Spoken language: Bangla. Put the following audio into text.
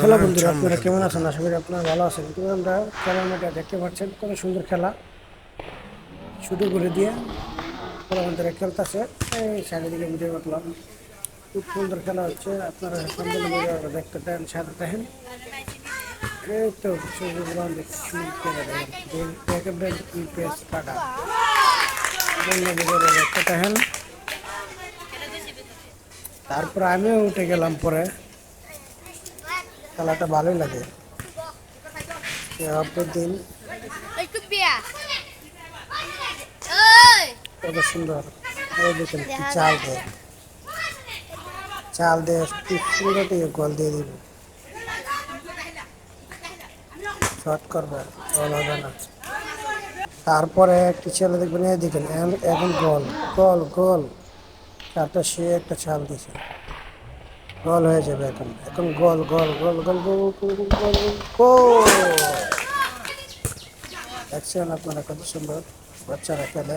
খেলা বন্ধুরা আপনারা কেমন আছেন? আশা করি আপনারা ভালো আছেন। কিন্তু আমরা খেলার মাঠে দেখতে পাচ্ছেন কত সুন্দর খেলা। শুরু করে দিয়ে খেলা বন্ধুরা খেলতেছে এই দিকে ভিডিও করলাম। খুব সুন্দর খেলা হচ্ছে। আপনারা সম্পূর্ণ ভিডিওটা দেখতে দেন সাথে দেখেন এই তো একেবারে ইউপিএস কাটা। দেখতে দেখেন তারপর আমিও উঠে গেলাম পরে। খেলাটা ভালোই লাগে। দিন! কত সুন্দর। দেখেন কি চাল দেয়। চাল দিয়ে কি সুন্দর দিয়ে গোল দিয়ে দিব। শর্ট করবে গোল হবে না। তারপরে একটি ছেলে দেখবেন দেখেন এখন- গোল গোল গোল। চারটা সে একটা চাল দিছে গোল হয়ে যাবে এখন। এখন গোল গোল গোল গোল গোল গোল গোল গোল দেখছেন কত সুন্দর বাচ্চারা খেলে।